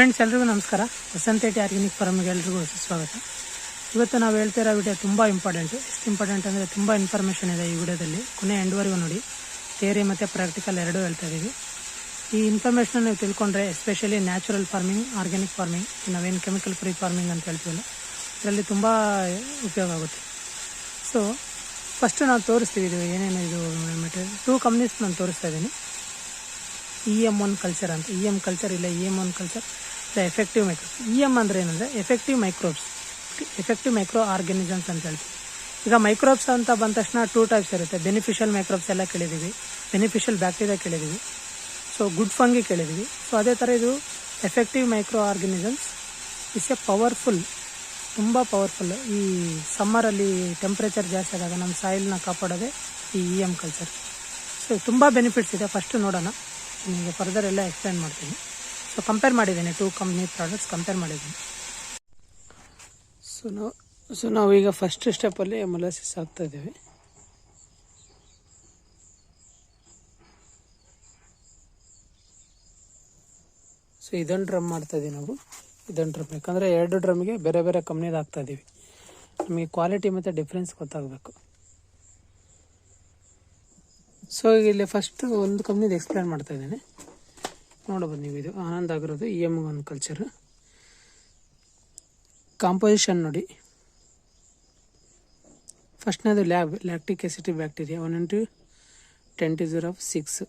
Friends ಎಲ್ರಿಗೂ ನಮಸ್ಕಾರ. ವಸಂತೇಟಿ organic ಫಾರ್ಮಿಗೆ ಎಲ್ರಿಗೂ ಸ್ವಾಗತ. ಇವತ್ತು ನಾವು ಹೇಳ್ತಿರೋ ವಿಡಿಯೋ ತುಂಬ ಇಂಪಾರ್ಟೆಂಟು ಎಷ್ಟು ಇಂಪಾರ್ಟೆಂಟ್ ಅಂದರೆ ತುಂಬ ಇನ್ಫಾರ್ಮೇಷನ್ ಇದೆ ಈ ವಿಡಿಯೋದಲ್ಲಿ. ಕೊನೆ ಎಂಡ್ವರೆಗೂ ನೋಡಿ. ಥಿಯರಿ ಮತ್ತು ಪ್ರಾಕ್ಟಿಕಲ್ ಎರಡೂ ಹೇಳ್ತಾ ಇದ್ದೀವಿ ಈ ಇನ್ಫಾರ್ಮೇಷನ್ ನೀವು ತಿಳ್ಕೊಂಡ್ರೆ especially natural farming organic farming ನಾವೇನು ಕೆಮಿಕಲ್ ಫ್ರೀ ಫಾರ್ಮಿಂಗ್ ಅಂತ ಹೇಳ್ತೀವಲ್ಲ ಇದರಲ್ಲಿ ತುಂಬ ಉಪಯೋಗ ಆಗುತ್ತೆ. ಸೊ ಫಸ್ಟು ನಾವು ತೋರಿಸ್ತೀವಿ ಇದು ಏನೇನು ಇದು ಮೆಟೀರಿಯಲ್ ಟೂ ಕಂಪ್ನೀಸ್ ನಾನು ತೋರಿಸ್ತಾ ಇದ್ದೀನಿ. ಇ ಎಂ ಒನ್ ಕಲ್ಚರ್ ಅಂತ. ಇ ಎಂ ಕಲ್ಚರ್ ಇಲ್ಲ ಇ ಎಂ ಒನ್ ಕಲ್ಚರ್ ಇಲ್ಲ ಎಫೆಕ್ಟಿವ್ ಮೈಕ್ರೋಬ್ಸ್ ಇ ಎಂ ಅಂದರೆ ಏನಂದರೆ effective microbes effective micro organisms ಅಂತ ಹೇಳ್ತೀವಿ. ಈಗ ಮೈಕ್ರೋಬ್ಸ್ ಅಂತ ಬಂದ ತಕ್ಷಣ ಟೂ ಟೈಪ್ಸ್ ಇರುತ್ತೆ. ಬೆನಿಫಿಷಿಯಲ್ ಮೈಕ್ರೋಬ್ಸ್ ಎಲ್ಲ ಕೇಳಿದ್ದೀವಿ. ಬೆನಿಫಿಷಿಯಲ್ ಬ್ಯಾಕ್ಟೀರಿಯಾ ಕೇಳಿದ್ದೀವಿ. ಸೊ ಗುಡ್ ಫಂಗಿ ಕೇಳಿದ್ದೀವಿ. ಸೊ ಅದೇ ಥರ ಇದು effective micro organisms is a powerful ತುಂಬ ಪವರ್ಫುಲ್ ಈ ಸಮ್ಮರಲ್ಲಿ ಟೆಂಪ್ರೇಚರ್ ಜಾಸ್ತಿ ಆದಾಗ ನಮ್ಮ ಸಾಯಿಲ್ನ ಕಾಪಾಡೋದೇ ಈ ಇ ಎಂ ಕಲ್ಚರ್ ಸೊ ತುಂಬ ಬೆನಿಫಿಟ್ಸ್ ಇದೆ. ಫಸ್ಟ್ ನೋಡೋಣ. ನಿಮಗೆ ಫರ್ದರ್ ಎಲ್ಲ ಎಕ್ಸ್ಪ್ಲೈನ್ ಮಾಡ್ತೀನಿ. ಸೊ ಕಂಪೇರ್ ಮಾಡಿದ್ದೀನಿ. ಟೂ ಕಂಪ್ನಿ ಪ್ರಾಡಕ್ಟ್ಸ್ ಕಂಪೇರ್ ಮಾಡಿದ್ದೀನಿ. ಸೊ ನಾವು ಸೊ ನಾವೀಗ ಫಸ್ಟ್ ಸ್ಟೆಪ್ಪಲ್ಲಿ ಮೊಲಾಸಿಸ್ ಹಾಕ್ತಾ ಇದ್ದೀವಿ. ಸೊ ಇದೊಂದು ಡ್ರಮ್ ಮಾಡ್ತಾ ಇದ್ದೀವಿ ನಾವು. ಇದೊಂದು ಡ್ರಮ್ ಯಾಕಂದರೆ ಎರಡು ಡ್ರಮ್ಗೆ ಬೇರೆ ಬೇರೆ ಕಂಪ್ನಿದು ಹಾಕ್ತಾ ಇದ್ದೀವಿ. ನಮಗೆ ಕ್ವಾಲಿಟಿ ಮತ್ತು ಡಿಫ್ರೆನ್ಸ್ ಗೊತ್ತಾಗಬೇಕು. ಸೊ ಈಗ ಇಲ್ಲಿ ಫಸ್ಟ್ ಒಂದು ಕಂಪ್ನಿದು ಎಕ್ಸ್ಪ್ಲೇನ್ ಮಾಡ್ತಾ ಇದ್ದೇನೆ. ನೋಡಬಹುದು ನೀವು ಇದು. ಆನಂದ್ ಆಗಿರೋದು E M one culture composition ನೋಡಿ. ಫಸ್ಟ್ನೇದು lab lactic acid bacteria one into ten to six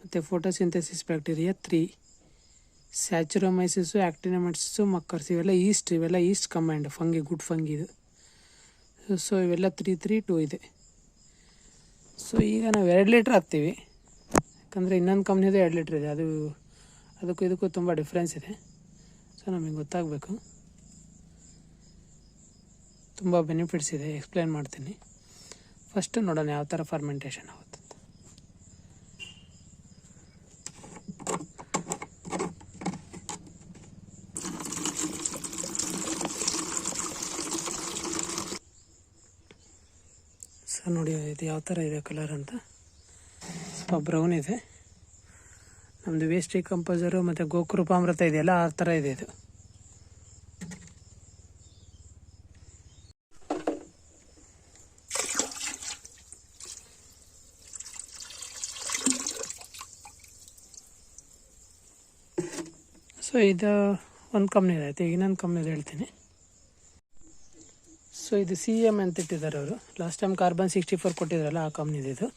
ಮತ್ತು photosynthesis bacteria three saccharomyces actinomyces ಮಕ್ಕರ್ಸ್ ಇವೆಲ್ಲ ಈಸ್ಟ್ ಇವೆಲ್ಲ yeast combined fungi good fungi ಇದು. ಸೊ ಇವೆಲ್ಲ ತ್ರೀ ತ್ರೀ ಟೂ ಇದೆ. ಸೊ ಈಗ ನಾವು ಎರಡು ಲೀಟ್ರ್ ಹಾಕ್ತೀವಿ. ಯಾಕಂದರೆ ಇನ್ನೊಂದು ಕಂಪ್ನಿದು ಎರಡು ಲೀಟ್ರ್ ಇದೆ. ಅದು, ಅದಕ್ಕೂ ಇದಕ್ಕೂ ತುಂಬ ಡಿಫ್ರೆನ್ಸ್ ಇದೆ. ಸೊ ನಮಗೆ ಗೊತ್ತಾಗಬೇಕು. ತುಂಬ ಬೆನಿಫಿಟ್ಸ್ ಇದೆ. ಎಕ್ಸ್ಪ್ಲೇನ್ ಮಾಡ್ತೀನಿ. ಫಸ್ಟ್ ನೋಡೋಣ ಯಾವ ಥರ ಫರ್ಮೆಂಟೇಷನ್ ಆಗುತ್ತೆ. ಸೊ ನೋಡಿ ಇದು ಯಾವ ಥರ ಇದೆ ಕಲರ್ ಅಂತ. ಸ್ವಲ್ಪ ಬ್ರೌನ್ ಇದೆ. ನಮ್ಮದು ವೇಸ್ಟ್ ಕಂಪೋಸರು ಮತ್ತು ಗೋಕೃಪಾಮೃತ ಇದೆಯಲ್ಲ, ಆ ಥರ ಇದೆ ಇದು. ಸೊ ಇದು ಒಂದು ಕಂಪ್ನಿದು ಆಯಿತು? ಇನ್ನೊಂದು ಕಂಪ್ನಿದು ಹೇಳ್ತೀನಿ. ಸೊ ಇದು ಸಿ ಎಂ ಅಂತ ಇಟ್ಟಿದ್ದಾರೆ ಅವರು. Last time carbon sixty four ಕೊಟ್ಟಿದ್ರಲ್ಲ, ಆ ಕಂಪ್ನಿದು ಇದು.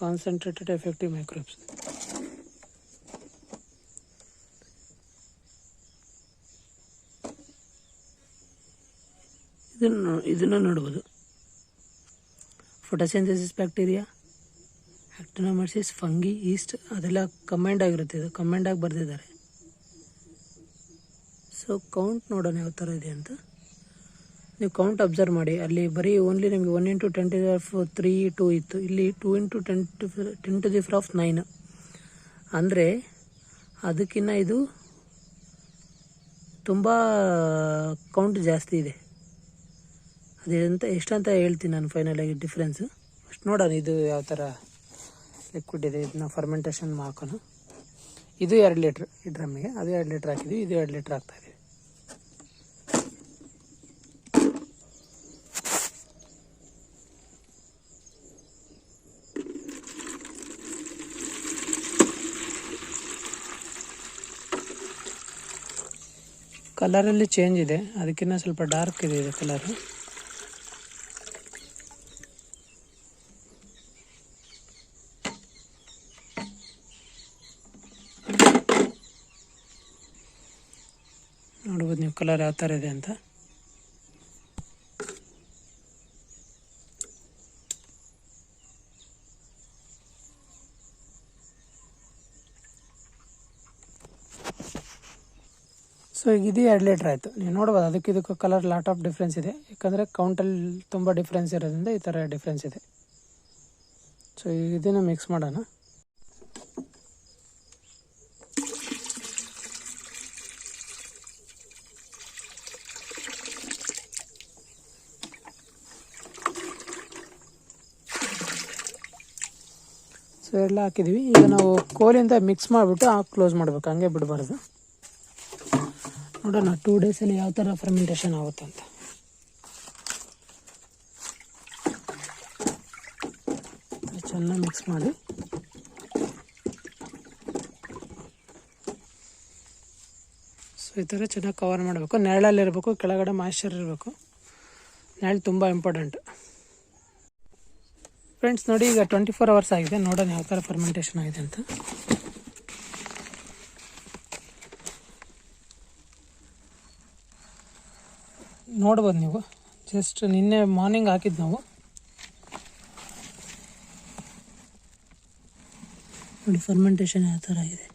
ಕಾನ್ಸಂಟ್ರೇಟೆಡ್ ಎಫೆಕ್ಟಿವ್ ಮೈಕ್ರೋಬ್ಸ್ ಇದನ್ನು ಇದನ್ನು ನೋಡ್ಬೋದು. Photosynthesis bacteria actinomycetes fungi yeast ಅದೆಲ್ಲ ಕಮೆಂಡ್ ಆಗಿರುತ್ತೆ ಇದು. ಕಮೆಂಡ್ ಬರೆದಿದ್ದಾರೆ. ಸೊ ಕೌಂಟ್ ನೋಡೋಣ ಯಾವ ಥರ ಇದೆ ಅಂತ. ನೀವು ಕೌಂಟ್ ಅಬ್ಸರ್ವ್ ಮಾಡಿ. ಅಲ್ಲಿ ಬರೀ ಓನ್ಲಿ ನಿಮಗೆ one into ten to of three two ಇತ್ತು. ಇಲ್ಲಿ two into ten to ten to the power of nine ಅಂದರೆ ಅದಕ್ಕಿಂತ ಇದು ತುಂಬ ಕೌಂಟ್ ಜಾಸ್ತಿ ಇದೆ. ಅದೇಂತ ಎಷ್ಟಂತ ಹೇಳ್ತೀನಿ ನಾನು ಫೈನಲಾಗಿ ಡಿಫ್ರೆನ್ಸು ಅಷ್ಟು ನೋಡೋಣ ಇದು ಯಾವ ಥರ ಲಿಕ್ವಿಡ್ ಇದೆ, ಇದನ್ನ ಫರ್ಮೆಂಟೇಷನ್ ಹಾಕೋಣ ಇದು ಎರಡು ಲೀಟ್ರ್ ಈ ಡ್ರಮ್ಮಿಗೆ ಅದು ಎರಡು ಲೀಟ್ರ್ ಹಾಕಿದ್ವಿ, ಇದು ಎರಡು ಲೀಟ್ರ್ ಹಾಕ್ತಾ ಕಲರಲ್ಲಿ ಚೇಂಜ್ ಇದೆ. ಅದಕ್ಕಿಂತ ಸ್ವಲ್ಪ ಡಾರ್ಕ್ ಇದೆ ಇದು ಕಲರು ನೋಡ್ಬೋದು ನೀವು ಕಲರ್ ಯಾವ ಥರ ಇದೆ ಅಂತ. ಸೊ ಈಗ ಇದು ಎರಡು ಲೀಟ್ರ್ ಆಯಿತು. ನೀವು ನೋಡ್ಬೋದು, ಅದಕ್ಕೆ ಇದಕ್ಕೂ ಕಲರ್ ಲಾಟ್ ಆಫ್ ಡಿಫ್ರೆನ್ಸ್ ಇದೆ. ಯಾಕಂದರೆ ಕೌಂಟಲ್ಲಿ ತುಂಬ ಡಿಫ್ರೆನ್ಸ್ ಇರೋದ್ರಿಂದ ಈ ಥರ ಡಿಫ್ರೆನ್ಸ್ ಇದೆ. ಸೊ ಈಗ ಇದನ್ನು ಮಿಕ್ಸ್ ಮಾಡೋಣ. ಸೊ ಎಲ್ಲ ಹಾಕಿದ್ವಿ. ಈಗ ನಾವು ಕೋಲಿಂದ ಮಿಕ್ಸ್ ಮಾಡಿಬಿಟ್ಟು ಕ್ಲೋಸ್ ಮಾಡ್ಬೇಕು. ಹಂಗೆ ಬಿಡಬಾರ್ದು. ನೋಡೋಣ ಟೂ ಡೇಸಲ್ಲಿ ಯಾವ ಥರ ಫರ್ಮೆಂಟೇಷನ್ ಆಗುತ್ತೆ ಅಂತ ಚೆನ್ನಾಗಿ ಮಿಕ್ಸ್ ಮಾಡಿ. ಸೊ ಈ ಥರ ಚೆನ್ನಾಗಿ ಕವರ್ ಮಾಡಬೇಕು. ನೆರಳಲ್ಲಿರಬೇಕು ಕೆಳಗಡೆ ಮಾಯ್ಶ್ಚರ್ ಇರಬೇಕು. ನೆರಳು ತುಂಬ ಇಂಪಾರ್ಟೆಂಟ್ ಫ್ರೆಂಡ್ಸ್ ನೋಡಿ ಈಗ ಟ್ವೆಂಟಿ ಫೋರ್ ಅವರ್ಸ್ ಆಗಿದೆ. ನೋಡೋಣ ಯಾವ ಥರ ಫರ್ಮೆಂಟೇಷನ್ ಆಗಿದೆ ಅಂತ. ನೋಡ್ಬೋದು ನೀವು. ಜಸ್ಟ್ ನಿನ್ನೆ ಮಾರ್ನಿಂಗ್ ಹಾಕಿದ್ದು ನಾವು. ನೋಡಿ ಫರ್ಮೆಂಟೇಷನ್ ಯಾವ ಥರ ಇದೆ.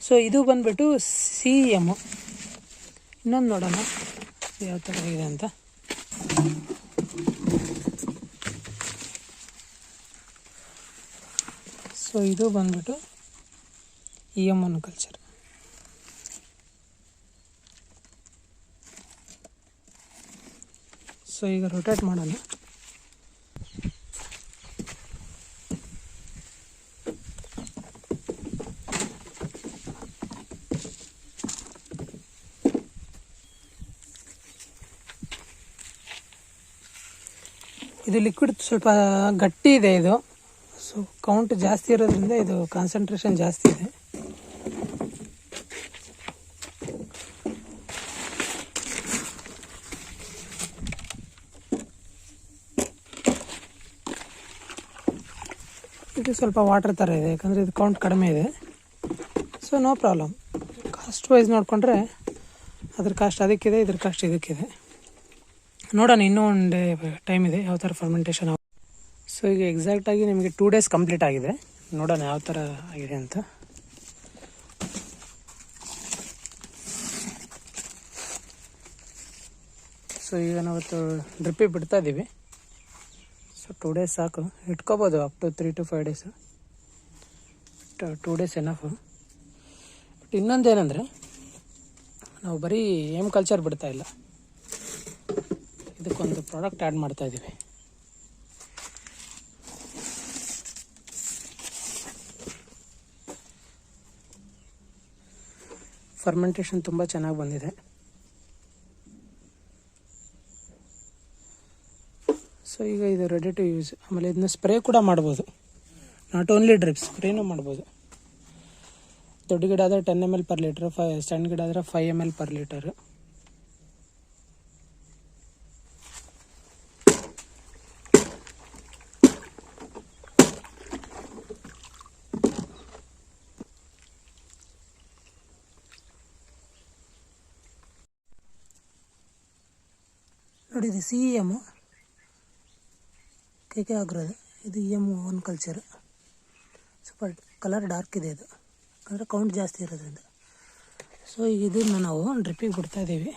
ಸೊ ಇದು ಬಂದ್ಬಿಟ್ಟು ಸಿ ಎಂ ಇನ್ನೊಂದು ನೋಡೋಣ. ಯಾವ ಥರ ಇದೆ ಅಂತ. ಸೊ ಇದು ಬಂದ್ಬಿಟ್ಟು ಇ ಎಂ ಕಲ್ಚರ್ ಸೊ, ಈಗ ರೊಟೇಟ್ ಮಾಡೋಣ. ಇದು ಲಿಕ್ವಿಡ್ ಸ್ವಲ್ಪ ಗಟ್ಟಿ ಇದೆ ಇದು. ಸೊ ಕೌಂಟ್ ಜಾಸ್ತಿ ಇರೋದ್ರಿಂದ ಇದು ಕಾನ್ಸಂಟ್ರೇಷನ್ ಜಾಸ್ತಿ ಇದೆ ಸ್ವಲ್ಪ ವಾಟರ್ ಥರ ಇದೆ, ಯಾಕಂದರೆ ಇದು ಕೌಂಟ್ ಕಡಿಮೆ ಇದೆ. So no problem cost wise ನೋಡಿಕೊಂಡ್ರೆ ಅದ್ರ ಕಾಸ್ಟ್ ಅದಕ್ಕಿದೆ, ಇದ್ರ ಕಾಸ್ಟ್ ಇದಕ್ಕಿದೆ. ನೋಡೋಣ, ಇನ್ನೂ ಒಂದು ಟೈಮ್ ಇದೆ, ಯಾವ ಥರ ಫರ್ಮೆಂಟೇಷನ್ ಸೊ ಈಗ ಎಕ್ಸಾಕ್ಟಾಗಿ ನಿಮಗೆ ಟೂ ಡೇಸ್ ಕಂಪ್ಲೀಟ್ ಆಗಿದೆ. ನೋಡೋಣ ಯಾವ ಥರ ಆಗಿದೆ ಅಂತ. ಸೊ ಈಗ ನಾವತ್ತು ಡ್ರಿಪ್ಪಿಗೆ ಬಿಡ್ತಾ ಇದ್ದೀವಿ ಸೊ ಟೂ ಡೇಸ್ ಸಾಕು. ಇಟ್ಕೋಬೋದು up to three to five days two days enough but ಇನ್ನೊಂದೇನೆಂದರೆ ನಾವು ಬರೀ ಏಮ್ ಕಲ್ಚರ್ ಬಿಡ್ತಾ ಇಲ್ಲ. ಇದಕ್ಕೊಂದು ಪ್ರಾಡಕ್ಟ್ ಆ್ಯಡ್ ಮಾಡ್ತಾ ಇದ್ದೀವಿ ಫರ್ಮೆಂಟೇಷನ್ ತುಂಬ ಚೆನ್ನಾಗಿ ಬಂದಿದೆ. ಸೊ ಈಗ ಇದು ರೆಡಿ ಟು ಯೂಸ್ ಆಮೇಲೆ ಇದನ್ನ ಸ್ಪ್ರೇ ಕೂಡ ಮಾಡ್ಬೋದು. ನಾಟ್ ಓನ್ಲಿ ಡ್ರಿಪ್ ಸ್ಪ್ರೇನೂ ಮಾಡ್ಬೋದು. ದೊಡ್ಡ ಗಿಡ ಆದರೆ ten M L per litre five ಸಣ್ಣ ಗಿಡ ಆದರೆ five M L per litre ನೋಡಿ, ಇದು ಸಿ ಎಮ್ಮು ಕೆ ಆಗಿರೋದು. ಇದು ಇ ಎಂ ಒನ್ ಕಲ್ಚರ್ ಸ್ವಲ್ಪ ಕಲರ್ ಡಾರ್ಕ್ ಇದೆ ಇದು ಅಂದರೆ ಕೌಂಟ್ ಜಾಸ್ತಿ ಇರೋದ್ರಿಂದ. ಸೊ ಇದನ್ನು ನಾವು ಡ್ರಿಪ್ಪಿಗೆ ಬಿಡ್ತಾ ಇದ್ದೀವಿ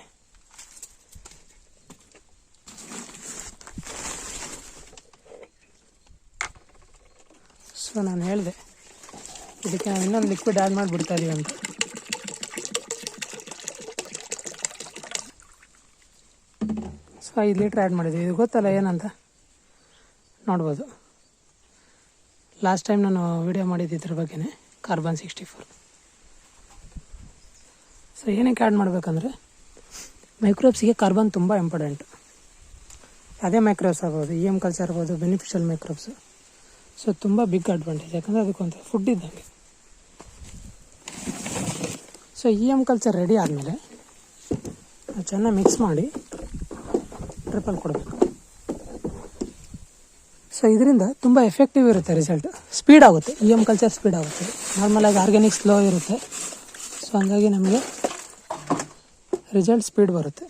ಸೊ ನಾನು ಹೇಳಿದೆ. ಇದಕ್ಕೆ ನಾವು ಇನ್ನೊಂದು ಲಿಕ್ವಿಡ್ ಆ್ಯಡ್ ಮಾಡಿ ಬಿಡ್ತಾ ಇದೀವಿ ಅಂತ. ಸೊ ಐದು ಲೀಟ್ರ್ ಆ್ಯಡ್ ಮಾಡಿದ್ದೀವಿ ಇದು ಗೊತ್ತಲ್ಲ ಏನಂತ? ನೋಡ್ಬೋದು. ಲಾಸ್ಟ್ ಟೈಮ್ ನಾನು ವಿಡಿಯೋ ಮಾಡಿದ್ದು ಇದ್ರ ಬಗ್ಗೆನೇ ಕಾರ್ಬನ್ ಸಿಕ್ಸ್ಟಿ ಫೋರ್ ಸೊ ಏನಕ್ಕೆ ಆ್ಯಡ್ ಮಾಡಬೇಕಂದ್ರೆ ಮೈಕ್ರೋಬ್ಸಿಗೆ ಕಾರ್ಬನ್ ತುಂಬ ಇಂಪಾರ್ಟೆಂಟ್ ಅದೇ ಮೈಕ್ರೋಬ್ಸ್ ಆಗ್ಬೋದು ಇ ಎಂ ಕಲ್ಚರ್ ಆಗ್ಬೋದು ಬೆನಿಫಿಷಿಯಲ್ ಮೈಕ್ರೋಬ್ಸ್ ಸೊ ತುಂಬ ಬಿಗ್ ಅಡ್ವಾಂಟೇಜ್ ಯಾಕಂದರೆ ಅದಕ್ಕೊಂದು ಫುಡ್ ಇದ್ದಂಗೆ. So E M culture ready ಆದಮೇಲೆ ಚೆನ್ನಾಗಿ ಮಿಕ್ಸ್ ಮಾಡಿ ಟ್ರಿಪಲ್ ಕೊಡಬೇಕು. ಸೊ ಇದರಿಂದ ತುಂಬ ಎಫೆಕ್ಟಿವ್ ಇರುತ್ತೆ ರಿಸಲ್ಟ್ ಸ್ಪೀಡ್ ಆಗುತ್ತೆ. ಇ ಎಂ ಕಲ್ಚರ್ ಸ್ಪೀಡ್ ಆಗುತ್ತೆ. ನಾರ್ಮಲಾಗಿ ಆರ್ಗ್ಯಾನಿಕ್ ಸ್ಲೋ ಇರುತ್ತೆ. ಸೊ ಹಂಗಾಗಿ ನಮಗೆ ರಿಸಲ್ಟ್ ಸ್ಪೀಡ್ ಬರುತ್ತೆ.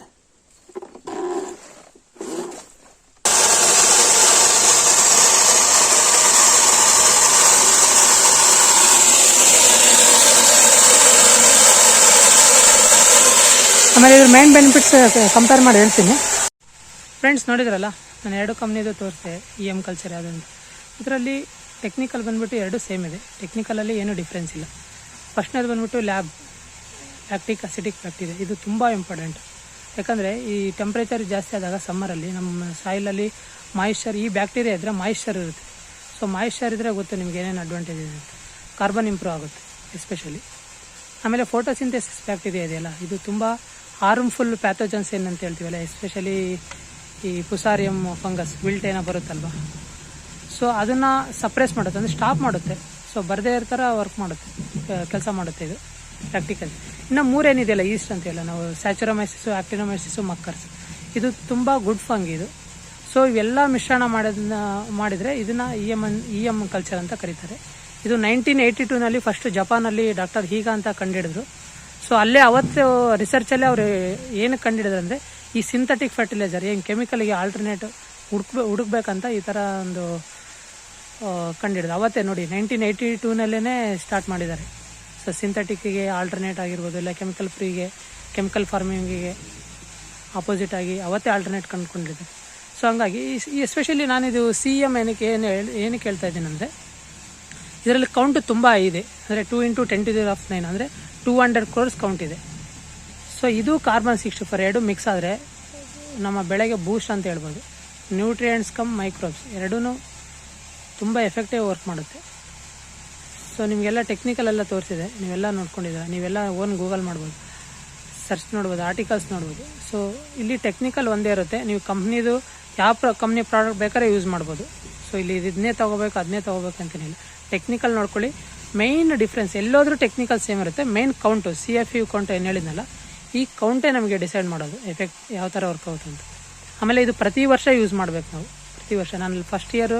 ಆಮೇಲೆ ಇದ್ರ ಮೇನ್ ಬೆನಿಫಿಟ್ಸ್ ಕಂಪೇರ್ ಮಾಡಿ ಹೇಳ್ತೀನಿ. ಫ್ರೆಂಡ್ಸ್ ನೋಡಿದ್ರಲ್ಲ? ನಾನು ಎರಡು ಕಂಪ್ನಿದು ತೋರಿಸಿದೆ ಇ ಎಂ ಕಲ್ಚರ್ ಯಾವುದಂತ ಇದರಲ್ಲಿ ಟೆಕ್ನಿಕಲ್ ಬಂದ್ಬಿಟ್ಟು ಎರಡು ಸೇಮ್ ಇದೆ. ಟೆಕ್ನಿಕಲಲ್ಲಿ ಏನೂ ಡಿಫ್ರೆನ್ಸ್ ಇಲ್ಲ. ಫಸ್ಟ್ನೇದು ಬಂದ್ಬಿಟ್ಟು ಲ್ಯಾಬ್ ಲ್ಯಾಕ್ಟಿಕ್ ಅಸಿಟಿಕ್ ಇದೆ. ಇದು ತುಂಬ ಇಂಪಾರ್ಟೆಂಟ್ ಯಾಕಂದರೆ ಈ ಟೆಂಪ್ರೇಚರ್ ಜಾಸ್ತಿ ಆದಾಗ ಸಮ್ಮರಲ್ಲಿ ನಮ್ಮ ಸಾಯಿಲಲ್ಲಿ ಮಾಯಿಶ್ಚರ್ ಈ ಬ್ಯಾಕ್ಟೀರಿಯಾ ಇದ್ದರೆ ಮಾಯಿಶ್ಚರ್ ಇರುತ್ತೆ. ಸೊ ಮಾಯಿಶ್ಚರ್ ಇದ್ದರೆ ಗೊತ್ತು ನಿಮ್ಗೆ ಏನೇನು ಅಡ್ವಾಂಟೇಜ್ ಇದೆ ಅಂತ. ಕಾರ್ಬನ್ ಇಂಪ್ರೂವ್ ಆಗುತ್ತೆ ಎಸ್ಪೆಷಲಿ ಆಮೇಲೆ ಫೋಟೋಸಿಂಥೆಸಿಸ್ ಬ್ಯಾಕ್ಟೀರಿಯಾ ಇದೆಯಲ್ಲ, ಇದು ತುಂಬ ಹಾರ್ಮ್ಫುಲ್ ಪ್ಯಾಥೋಜನ್ಸ್ ಏನಂತ ಹೇಳ್ತೀವಲ್ಲ ಎಸ್ಪೆಷಲಿ ಈ ಪುಸಾರಿಯಂ ಫಂಗಸ್, ವಿಲ್ಟ್ ಏನೋ ಬರುತ್ತಲ್ವ? ಸೊ ಅದನ್ನು ಸಪ್ರೆಸ್ ಮಾಡುತ್ತೆ. ಅಂದರೆ ಸ್ಟಾಪ್ ಮಾಡುತ್ತೆ. ಸೊ ಬರದೇ ಇರ್ತಾರ ವರ್ಕ್ ಮಾಡುತ್ತೆ. ಕೆಲಸ ಮಾಡುತ್ತೆ ಇದು ಪ್ರಾಕ್ಟಿಕಲ್ ಇನ್ನು ಮೂರೇನಿದೆಯಲ್ಲ ಈಸ್ಟ್ ಅಂತೀವಲ್ಲ ನಾವು ಸ್ಯಾಚುರಮೈಸಿಸು ಆಕ್ಟಿನೊಮೈಸಿಸು ಮಕ್ಕರ್ಸ್ ಇದು ತುಂಬ ಗುಡ್ ಫಂಗ್ ಇದು. ಸೊ ಇವೆಲ್ಲ ಮಿಶ್ರಣ ಮಾಡೋದನ್ನ ಮಾಡಿದರೆ ಇದನ್ನು E M E M culture ಅಂತ ಕರೀತಾರೆ. ಇದು ನೈನ್ಟೀನ್ ಏಯ್ಟಿ ಟೂನಲ್ಲಿ ಫಸ್ಟ್ ಜಪಾನಲ್ಲಿ ಡಾಕ್ಟರ್ ಹೀಗ ಅಂತ ಕಂಡುಹಿಡಿದ್ರು ಸೊ ಅಲ್ಲೇ ಅವತ್ತು ರಿಸರ್ಚಲ್ಲೇ ಅವರು ಏನು ಕಂಡುಹಿಡಿದ್ರು ಅಂದರೆ ಈ ಸಿಂಥೆಟಿಕ್ ಫರ್ಟಿಲೈಸರ್ ಏನು ಕೆಮಿಕಲ್ಗೆ ಆಲ್ಟರ್ನೇಟ್ ಹುಡುಕ್ಬೇ, ಹುಡುಕ್ಬೇಕಂತ ಈ ಥರ ಒಂದು ಕಂಡಿಡಿದು. ಅವತ್ತೇ ನೋಡಿ ನೈನ್ಟೀನ್ ಏಯ್ಟಿ ಟೂನಲ್ಲೇ ಸ್ಟಾರ್ಟ್ ಮಾಡಿದ್ದಾರೆ. ಸೊ ಸಿಂಥೆಟಿಕ್ಗೆ ಆಲ್ಟರ್ನೇಟ್ ಆಗಿರ್ಬೋದು, ಇಲ್ಲ ಕೆಮಿಕಲ್ ಫ್ರೀಗೆ ಕೆಮಿಕಲ್ ಫಾರ್ಮಿಂಗಿಗೆ ಆಪೋಸಿಟ್ ಆಗಿ ಅವತ್ತೇ ಆಲ್ಟರ್ನೇಟ್ ಕಂಡುಕೊಂಡಿದೆ ಸೊ ಹಂಗಾಗಿ ಎಸ್ಪೆಷಲಿ ನಾನಿದು ಸಿ ಎಂ ಏನಕ್ಕೆ, ಏನು ಹೇಳಿ, ಏನಕ್ಕೆ ಹೇಳ್ತಾ ಇದ್ದೀನಿ ಅಂದರೆ, ಇದರಲ್ಲಿ ಕೌಂಟ್ ತುಂಬ ಇದೆ. ಅಂದರೆ two into ten to the of nine ಅಂದರೆ ಟೂ ಹಂಡ್ರೆಡ್ ಕ್ರೋರ್ಸ್ ಕೌಂಟ್ ಇದೆ. ಸೊ ಇದು ಕಾರ್ಬನ್ ಸಿಕ್ಸ್ಟಿ ಫೋರ್ ಎರಡು ಮಿಕ್ಸ್ ಆದರೆ ನಮ್ಮ ಬೆಳೆಗೆ ಬೂಸ್ಟ್ ಅಂತ ಹೇಳ್ಬೋದು. ನ್ಯೂಟ್ರಿಯೆಂಟ್ಸ್ ಕಮ್ ಮೈಕ್ರೋಬ್ಸ್ ಎರಡೂ ತುಂಬ ಎಫೆಕ್ಟಿವ್ ವರ್ಕ್ ಮಾಡುತ್ತೆ. ಸೊ ನಿಮಗೆಲ್ಲ ಟೆಕ್ನಿಕಲ್ ಎಲ್ಲ ತೋರಿಸಿದೆ. ನೀವೆಲ್ಲ ನೋಡ್ಕೊಂಡಿದ್ದೀರಾ? ನೀವೆಲ್ಲ ಓನ್ ಗೂಗಲ್ ಮಾಡ್ಬೋದು. ಸರ್ಚ್ ನೋಡ್ಬೋದು ಆರ್ಟಿಕಲ್ಸ್ ನೋಡ್ಬೋದು. ಸೊ ಇಲ್ಲಿ ಟೆಕ್ನಿಕಲ್ ಒಂದೇ ಇರುತ್ತೆ. ನೀವು ಕಂಪ್ನಿದು ಯಾವ ಪ್ರ ಕಂಪ್ನಿ ಪ್ರಾಡಕ್ಟ್ ಬೇಕಾದ್ರೆ ಯೂಸ್ ಮಾಡ್ಬೋದು. ಸೊ ಇಲ್ಲಿ ಇದನ್ನೇ ತೊಗೋಬೇಕು ಅದನ್ನೇ ತೊಗೋಬೇಕು ಅಂತೇನಿಲ್ಲ ಟೆಕ್ನಿಕಲ್ ನೋಡ್ಕೊಳ್ಳಿ. ಮೈನ್ ಡಿಫ್ರೆನ್ಸ್ ಎಲ್ಲೋದ್ರೂ ಟೆಕ್ನಿಕಲ್ ಸೇಮ್ ಇರುತ್ತೆ. Main count C F U count ಏನು ಹೇಳಿದ್ನಲ್ಲ ಈ ಕೌಂಟೇ ನಮಗೆ ಡಿಸೈಡ್ ಮಾಡೋದು ಎಫೆಕ್ಟ್ ಯಾವ ಥರ ವರ್ಕೌಟ್ ಅಂತ. ಆಮೇಲೆ ಇದು ಪ್ರತಿ ವರ್ಷ ಯೂಸ್ ಮಾಡಬೇಕು ನಾವು, ಪ್ರತಿ ವರ್ಷ. ನಾನು ಫಸ್ಟ್ ಇಯರು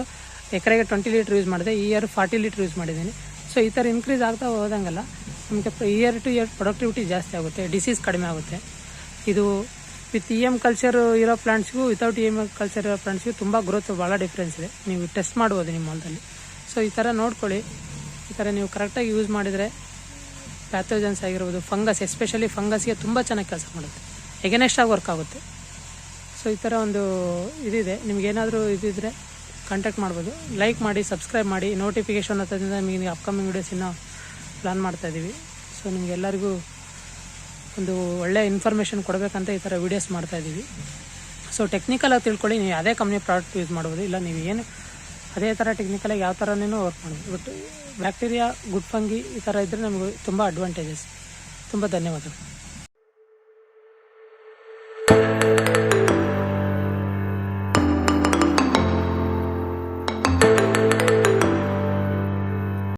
ಎಕರೆಗೆ ಟ್ವೆಂಟಿ ಲೀಟ್ರ್ ಯೂಸ್ ಮಾಡಿದೆ, ಈ ಇಯರ್ ಫಾರ್ಟಿ ಲೀಟ್ರ್ ಯೂಸ್ ಮಾಡಿದ್ದೀನಿ. ಸೊ ಈ ಥರ ಇನ್ಕ್ರೀಸ್ ಆಗ್ತಾ ಹೋದಂಗೆಲ್ಲ, ನಮಗೆ ಇಯರ್ ಟು ಇಯರ್ ಪ್ರೊಡಕ್ಟಿವಿಟಿ ಜಾಸ್ತಿ ಆಗುತ್ತೆ ಡಿಸೀಸ್ ಕಡಿಮೆ ಆಗುತ್ತೆ. ಇದು ವಿತ್ ಇ ಎಂ ಕಲ್ಚರ್ ಇರೋ ಪ್ಲಾಂಟ್ಸ್ಗೂ ವಿತೌಟ್ ಇ ಎಂ ಕಲ್ಚರ್ ಇರೋ ಪ್ಲಾಂಟ್ಸ್ಗೂ ತುಂಬ ಗ್ರೋತ್ ಭಾಳ ಡಿಫ್ರೆನ್ಸ್ ಇದೆ. ನೀವು ಟೆಸ್ಟ್ ಮಾಡ್ಬೋದು ನಿಮ್ಮ ಹೊಲದಲ್ಲಿ. ಸೊ ಈ ಥರ ನೋಡ್ಕೊಳ್ಳಿ. ಈ ಥರ ನೀವು ಕರೆಕ್ಟಾಗಿ ಯೂಸ್ ಮಾಡಿದರೆ ಪ್ಯಾಥೋಜನ್ಸ್ ಆಗಿರ್ಬೋದು ಫಂಗಸ್ ಎಸ್ಪೆಷಲಿ ಫಂಗಸ್ಗೆ ತುಂಬ ಚೆನ್ನಾಗಿ ಕೆಲಸ ಮಾಡುತ್ತೆ. ಎಗನೆಸ್ಟಾಗಿ ವರ್ಕ್ ಆಗುತ್ತೆ? ಸೊ ಈ ಥರ ಒಂದು ಇದಿದೆ. ನಿಮ್ಗೇನಾದರೂ ಇದಿದ್ರೆ ಕಾಂಟ್ಯಾಕ್ಟ್ ಮಾಡ್ಬೋದು. ಲೈಕ್ ಮಾಡಿ ಸಬ್ಸ್ಕ್ರೈಬ್ ಮಾಡಿ. ನೋಟಿಫಿಕೇಷನ್ ಹತ್ತದಿಂದ ನಿಮಗೆ ಅಪ್ಕಮಿಂಗ್ ವೀಡಿಯೋಸ್ ಇನ್ನೂ ಪ್ಲಾನ್ ಮಾಡ್ತಾ ಇದ್ದೀವಿ ಸೊ ನಿಮಗೆಲ್ಲರಿಗೂ ಒಂದು ಒಳ್ಳೆಯ ಇನ್ಫಾರ್ಮೇಷನ್ ಕೊಡಬೇಕಂತ ಈ ಥರ ವೀಡಿಯೋಸ್ ಮಾಡ್ತಾ ಇದ್ದೀವಿ ಸೊ ಟೆಕ್ನಿಕಲಾಗಿ ತಿಳ್ಕೊಳ್ಳಿ. ನೀವು ಯಾವುದೇ ಕಂಪ್ನಿ ಪ್ರಾಡಕ್ಟ್ ಯೂಸ್ ಮಾಡ್ಬೋದು. ಇಲ್ಲ, ನೀವು ಏನು ಅದೇ ಥರ ಟೆಕ್ನಿಕಲಾಗಿ ಯಾವ ಥರನೂ ವರ್ಕ್ ಮಾಡ್ಬೋದು ಬಟ್ ಬ್ಯಾಕ್ಟೀರಿಯಾ ಗುಡ್ ಫಂಗಿ ಈ ಥರ ಇದ್ದರೆ ನಮಗೆ ತುಂಬ ಅಡ್ವಾಂಟೇಜಸ್ ತುಂಬ ಧನ್ಯವಾದಗಳು.